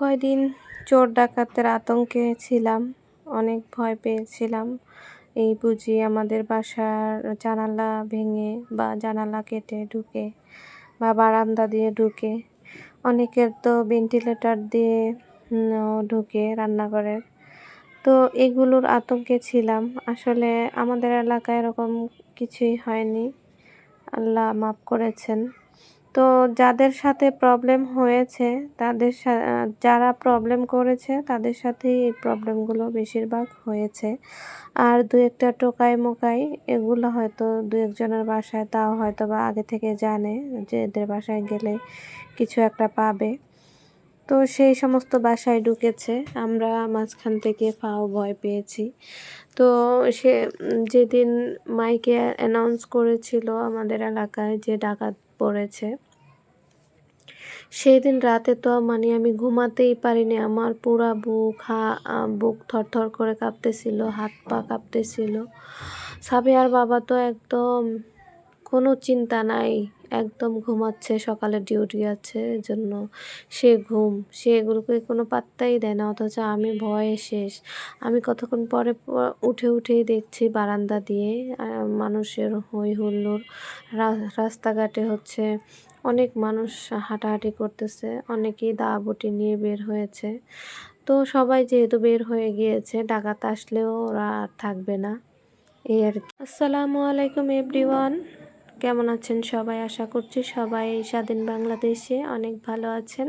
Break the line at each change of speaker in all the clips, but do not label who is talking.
কয়দিন চোর ডাকাতের আতঙ্কে ছিলাম, অনেক ভয় পেয়েছিলাম। এই বুঝি আমাদের বাসার জানালা ভেঙে বা জানালা কেটে ঢুকে বা বারান্দা দিয়ে ঢুকে, অনেকের তো ভেন্টিলেটর দিয়ে ঢুকে রান্নাঘরের। তো এগুলোর আতঙ্কে ছিলাম। আসলে আমাদের এলাকায় এরকম কিছুই হয়নি। আল্লাহ মাফ করেছেন। তো যাদের সাথে প্রবলেম হয়েছে, তাদের যারা প্রবলেম করেছে, তাদের সাথেই এই প্রবলেমগুলো বেশিরভাগ হয়েছে। আর দু একটা টোকাই মোকাই, এগুলো হয়তো দু একজনের বাসায়, তাও হয়তো বা আগে থেকে জানে যে এদের বাসায় গেলে কিছু একটা পাবে। তো সেই সমস্ত বাসায় ঢুকেছে, আমরা মাঝখান থেকে ফাও ভয় পেয়েছি। তো সে যেদিন মাইকে অ্যানাউন্স করেছিল আমাদের এলাকায় যে ডাকাত পড়েছে। সেই দিন রাতে তো মানে আমি ঘুমাতেই পারিনি। আমার পুরা বুক, হা, বুক থরথর করে কাঁপতেছিল, হাত পা কাঁপতেছিল। সাবিয়ার বাবা তো একদম কোনো চিন্তা নাই। একদম ঘুমাচ্ছে, সকালে ডিউটি আছে জন্য সে ঘুম। সে এগুলোকে কোনো পাত্তাই দেয় না, অথচ আমি ভয়ে শেষ। আমি কতক্ষণ পরে উঠে উঠেই দেখছি বারান্দা দিয়ে মানুষের হই হুল্লোড়। রাস্তাঘাটে হচ্ছে অনেক মানুষ হাঁটাহাঁটি করতেছে, অনেকেই দা বটি নিয়ে বের হয়েছে। তো সবাই যেহেতু বের হয়ে গিয়েছে, ডাকাত আসলেও ওরা আর থাকবে না। এই আর কি। আসসালামু আলাইকুম, এভরিওয়ান। কেমন আছেন সবাই? আশা করছি সবাই স্বাধীন বাংলাদেশে অনেক ভালো আছেন।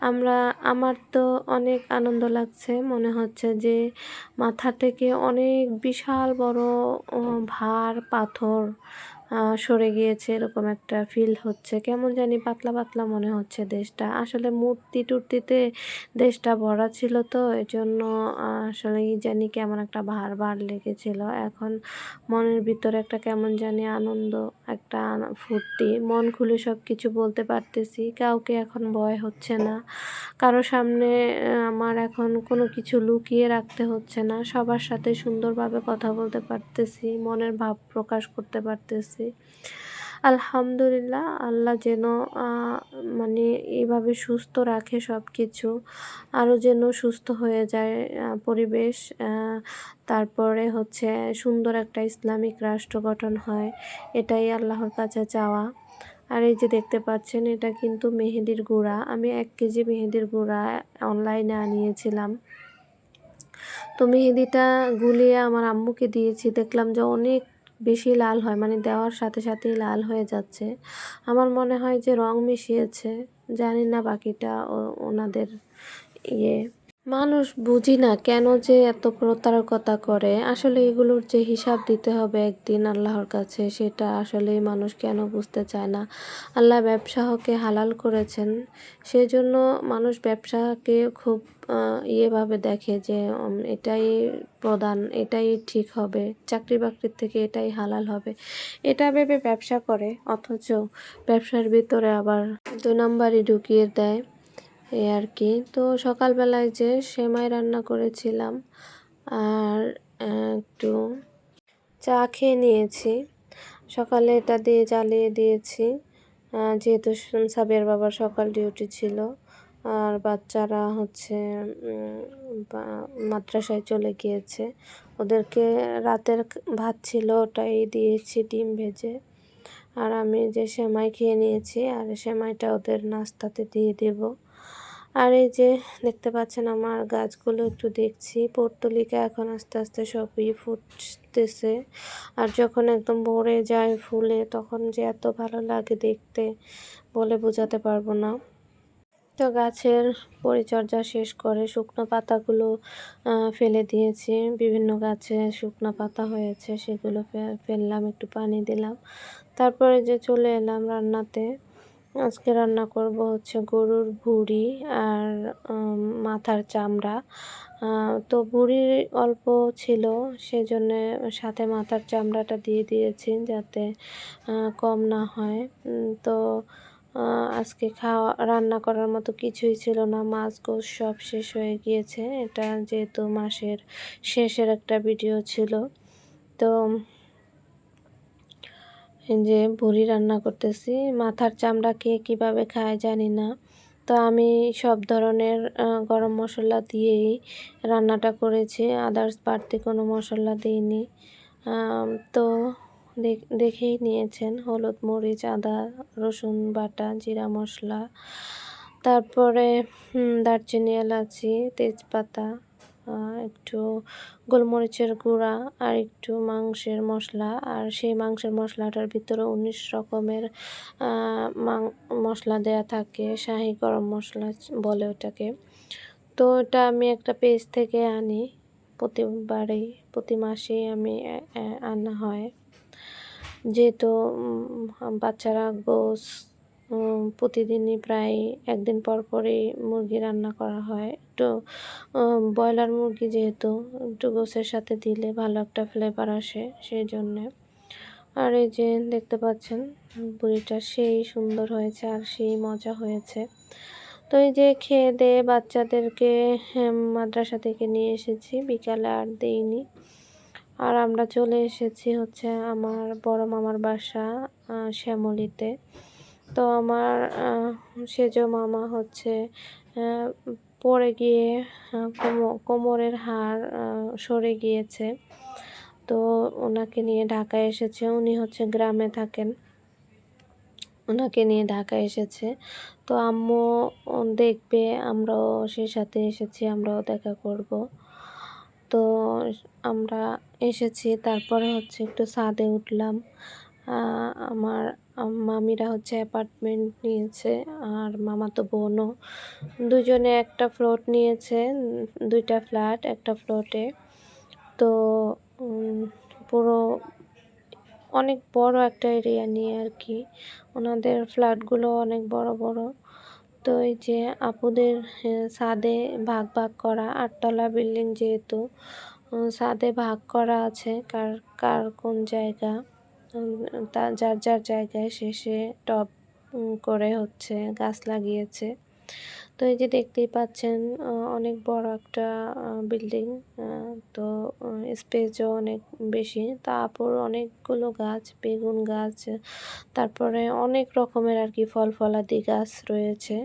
আমরা, আমার তো অনেক আনন্দ লাগছে। মনে হচ্ছে যে মাথা থেকে অনেক বিশাল বড় ভার, পাথর সরে গিয়েছে, এরকম একটা ফিল হচ্ছে। কেমন জানি পাতলা পাতলা মনে হচ্ছে দেশটা। আসলে মূর্তি টুর্তিতে দেশটা ভরা ছিল তো এই জন্য আসলে জানি কেমন একটা ভার ভার লেগেছিল। এখন মনের ভিতরে একটা কেমন জানি আনন্দ, একটা ফুর্তি, মন খুলে সব কিছু বলতে পারতেছি। কাউকে এখন ভয় হচ্ছে না। কারও সামনে আমার এখন কোনো কিছু লুকিয়ে রাখতে হচ্ছে না। সবার সাথে সুন্দরভাবে কথা বলতে পারতেছি, মনের ভাব প্রকাশ করতে পারতেছি। আলহামদুলিল্লাহ, আল্লাহ যেন মানে এইভাবে সুস্থ রাখে সব কিছু আরও যেন সুস্থ হয়ে যায় পরিবেশ তারপরে হচ্ছে সুন্দর একটা ইসলামিক রাষ্ট্র গঠন হয়, এটাই আল্লাহর কাছে চাওয়া। আর এই যে দেখতে পাচ্ছেন, এটা কিন্তু মেহেদির গুঁড়া। আমি এক কেজি মেহেদির গুঁড়া অনলাইনে আনিয়েছিলাম। তো মেহেদিটা গুলিয়ে আমার আম্মুকে দিয়েছি, দেখলাম যে অনেক বেশি লাল হয় মানে দেওয়ার সাথে সাথেই লাল হয়ে যাচ্ছে। আমার মনে হয় যে রং মিশিয়েছে। জানি না বাকিটা ওনাদের ইয়ে মানুষ বুঝি না কেন যে এত প্রতারকতা করে। আসলে এগুলোর যে হিসাব দিতে হবে একদিন আল্লাহর কাছে, সেটা আসলে মানুষ কেন বুঝতে চায় না? আল্লাহ ব্যবসাহকে হালাল করেছেন, সেজন্য মানুষ ব্যবসাকে খুব ইয়েভাবে দেখে যে এটাই প্রধান, এটাই ঠিক হবে, চাকরি বাকরির থেকে এটাই হালাল হবে। এটা ভেবে ব্যবসা করে, অথচ ব্যবসার ভিতরে আবার দুই নম্বরই ঢুকিয়ে দেয়। এই আর কি। তো সকালবেলায় যে সেমাই রান্না করেছিলাম আর একটু চা খেয়ে নিয়েছি। সকালে এটা দিয়ে জ্বালিয়ে দিয়েছি। যেহেতু সাবের বাবার সকাল ডিউটি ছিল আর বাচ্চারা হচ্ছে মাদ্রাসায় চলে গিয়েছে। ওদেরকে রাতের ভাত ছিল, ওটাই দিয়েছি ডিম ভেজে। আর আমি যে সেমাই খেয়ে নিয়েছি, আর সেমাইটা ওদের নাস্তাতে দিয়ে দেবো। আর এই যে দেখতে পাচ্ছেন আমার গাছগুলো একটু দেখছি। পর্তলিকা এখন আস্তে আস্তে সবই ফুটতেছে। আর যখন একদম ভরে যায় ফুলে, তখন যে এত ভালো লাগে দেখতে বলে বোঝাতে পারব না। তো গাছের পরিচর্যা শেষ করে শুকনো পাতাগুলো ফেলে দিয়েছি। বিভিন্ন গাছে শুকনো পাতা হয়েছে, সেগুলো ফেললাম, একটু পানি দিলাম। তারপরে যে চলে এলাম রান্নাতে। আজকে রান্না করব হচ্ছে গরুর ভুড়ি আর মাথার চামড়া। তো ভুড়ি অল্প ছিল, সেজন্য সাথে মাথার চামড়াটা দিয়ে দিয়েছি যাতে কম না হয়। তো আজকে খাওয়া, রান্না করার মতো কিছুই ছিল না। মাছ গোস সব শেষ হয়ে গিয়েছে। এটা যেহেতু মাসের শেষের একটা ভিডিও ছিল। তো যে ভুড়ি রান্না করতেছি, মাথার চামড়া কে কীভাবে খায় জানি না। তো আমি সব ধরনের গরম মশলা দিয়েই রান্নাটা করেছি আদার্স বাড়তি কোনো মশলা দিইনি। তো দেখ- দেখেই নিয়েছেন, হলুদ মরিচ, আদা, রসুন বাটা, জিরা মশলা। তারপরে দারচিনি এলাচি, তেজপাতা একটু গোলমরিচের গুঁড়া আর একটু মাংসের মশলা। আর সেই মাংসের মশলাটার ভিতরে উনিশ রকমের মশলা দেয়া থাকে, শাহি গরম মশলা বলে ওটাকে। তো এটা আমি একটা পেজ থেকে আনি। প্রতিবারেই, প্রতি মাসেই আমি আনা হয়। যেহেতু বাচ্চারা গোস প্রতিদিনই প্রায় একদিন পর পরই মুরগি রান্না করা হয়। একটু ব্রয়লার মুরগি যেহেতু, একটু গোসের সাথে দিলে ভালো একটা ফ্লেভার আসে সেই জন্যে। আর এই যে দেখতে পাচ্ছেন, বুড়িটা সেই সুন্দর হয়েছে আর সেই মজা হয়েছে। তো এই যে খেয়ে দিয়ে বাচ্চাদেরকে মাদ্রাসা থেকে নিয়ে এসেছি, বিকালে আর দেইনি। আর আমরা চলে এসেছি হচ্ছে আমার বড় মামার বাসা শ্যামলীতে। তো আমার সেজ মামা হচ্ছে পড়ে গিয়ে কোমরের হাড় সরে গিয়েছে। তো ওনাকে নিয়ে ঢাকায় এসেছে। উনি হচ্ছে গ্রামে থাকেন। ওনাকে নিয়ে ঢাকা এসেছে। তো আম্মু দেখবে, আমরাও সেই সাথে এসেছি, আমরাও দেখা করব। তো আমরা এসেছি। তারপরে হচ্ছে একটু ছাদে উঠলাম। আমার আম- মামিরা হচ্ছে অ্যাপার্টমেন্ট নিয়েছে আর মামা তো বোনও। দুজনে একটা ফ্লোট নিয়েছে দুইটা ফ্ল্যাট একটা ফ্লোটে। তো পুরো অনেক বড় একটা এরিয়া নিয়ে আর কি। ওনাদের ফ্ল্যাটগুলো অনেক বড় বড়। তো এই যে আপুদের সাদে ভাগ ভাগ করা আটতলা বিল্ডিং যেহেতু সাদে ভাগ করা আছে কার কার কোন জায়গা। তা যার যার জায়গায় সে সে টব করে হচ্ছে গাছ লাগিয়েছে। তো এই যে দেখতেই পাচ্ছেন অনেক বড় একটা বিল্ডিং তো স্পেসও অনেক বেশি। তা আপুর অনেকগুলো গাছ, বেগুন গাছ, তারপরে অনেক রকমের আর কি ফল ফলাদি গাছ রয়েছে।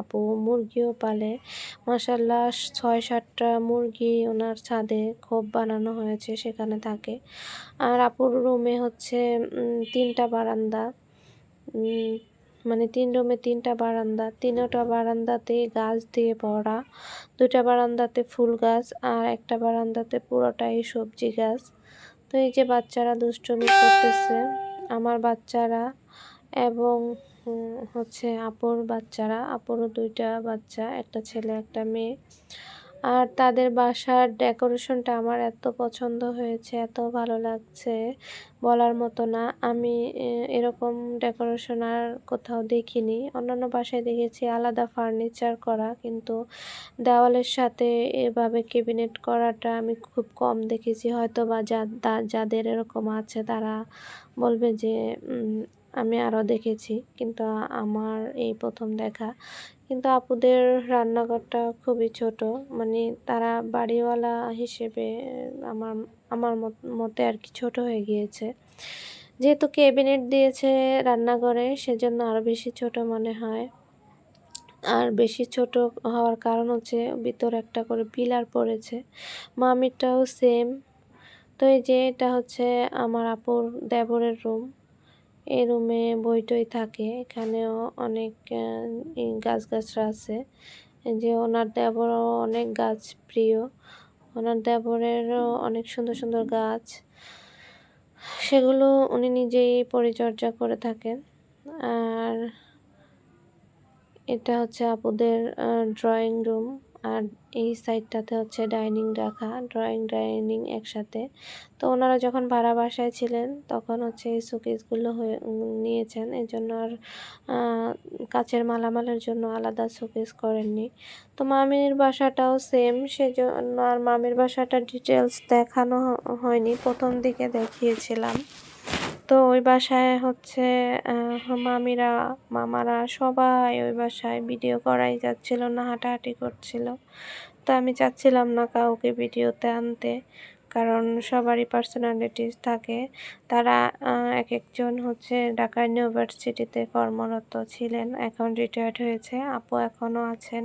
আপু মুরগিও পালে। মাসাল্লাহ ছয় সাতটা মুরগি ওনার ছাদে খোপ বানানো হয়েছে সেখানে থাকে। আর আপুর রুমে হচ্ছে তিনটা বারান্দা। মানে তিন রুমে তিনটা বারান্দা, তিনটা বারান্দাতে গাছ দিয়ে ভরা, দুইটা বারান্দাতে ফুল গাছ আর একটা বারান্দাতে পুরোটাই সবজি গাছ। তো এই যে বাচ্চারা দুষ্টুমি করতেছে, আমার বাচ্চারা এবং হচ্ছে আপুর বাচ্চারা, আপুরও দুইটা বাচ্চা, একটা ছেলে, একটা মেয়ে। আর তাদের বাসার ডেকোরেশনটা আমার এত পছন্দ হয়েছে, এত ভালো লাগছে। বলার মতো না, আমি এরকম ডেকোরেশন আর কোথাও দেখিনি। অন্যান্য বাসায় দেখেছি আলাদা ফার্নিচার করা, কিন্তু দেওয়ালের সাথে এভাবে ক্যাবিনেট করাটা আমি খুব কম দেখেছি। হয়তো বা যাদের এরকম আছে তারা বলবে যে আমি আরও দেখেছি, কিন্তু আমার এই প্রথম দেখা। কিন্তু আপুদের রান্নাঘরটা খুবই ছোট মানে তারা বাড়িওয়ালা হিসেবে আমার আমার মত- আর কি ছোট হয়ে গিয়েছে। যেহেতু ক্যাবিনেট দিয়েছে রান্নাঘরে, সেজন্য আরও বেশি ছোট মনে হয়। আর বেশি ছোট হওয়ার কারণ হচ্ছে ভিতরে একটা করে পিলার পড়েছে। মামিরটাও সেম। তো এই যে এটা হচ্ছে আমার আপুর দেবরের রুম। এই রুমে বই টই থাকে। এখানেও অনেক গাছগাছরা আছে। যে ওনার দেবরও অনেক গাছ প্রিয়। ওনার দেবরেরও অনেক সুন্দর সুন্দর গাছ। সেগুলো উনি নিজেই পরিচর্যা করে থাকেন। আর এটা হচ্ছে আপুদের ড্রয়িং রুম আর এই সাইডটাতে হচ্ছে ডাইনিং রাখা, ড্রয়িং, ডাইনিং একসাথে। তো ওনারা যখন ভাড়া বাসায় ছিলেন, তখন হচ্ছে এই শোকেসগুলো হয়ে নিয়েছেন। এই জন্য আর কাচের মালামালের জন্য আলাদা শোকেস করেননি। তো মামির বাসাটাও সেম সেজন্য আর মামির বাসাটা ডিটেলস দেখানো হয়নি। প্রথম দিকে দেখিয়েছিলাম। তো ওই বাসায় হচ্ছে মামিরা, মামারা সবাই ওই বাসায় ভিডিও করাই যাচ্ছিল না, হাঁটাহাঁটি করছিল। তো আমি চাচ্ছিলাম না কাউকে ভিডিওতে আনতে, কারণ সবারই পার্সোনালিটিস থাকে। তারা এক একজন হচ্ছে ঢাকা ইউনিভার্সিটিতে কর্মরত ছিলেন, এখন রিটায়ার্ড হয়েছে, আপু এখনও আছেন,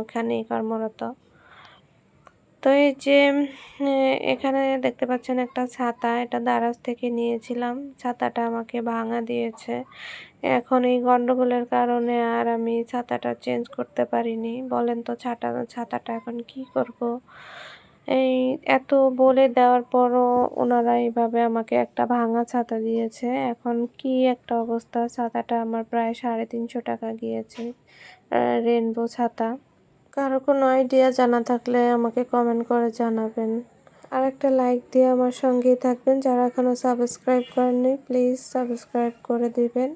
ওখানেই কর্মরত। তো এই যে এখানে দেখতে পাচ্ছেন একটা ছাতা। এটা দারাজ থেকে নিয়েছিলাম। ছাতাটা আমাকে ভাঙা দিয়েছে। এখন এই গন্ডগোলের কারণে আর আমি ছাতাটা চেঞ্জ করতে পারিনি। বলেন তো ছাতা ছাতাটা এখন কি করব? এই এত বলে দেওয়ার পরও ওনারা এইভাবে আমাকে একটা ভাঙা ছাতা দিয়েছে। এখন কি একটা অবস্থা? ছাতাটা আমার প্রায় সাড়ে তিনশো টাকা গিয়েছে রেনবো ছাতা। কারও কোনো আইডিয়া জানা থাকলে আমাকে কমেন্ট করে জানাবেন। আর একটা লাইক দিয়ে আমার সঙ্গেই থাকবেন। যারা এখনও সাবস্ক্রাইব করেননি প্লিজ সাবস্ক্রাইব করে দিবেন।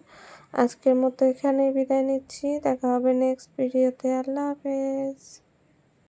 আজকের মতো এখানেই বিদায় নিচ্ছি। দেখা হবে নেক্সট ভিডিওতে আল্লাহ হাফেজ।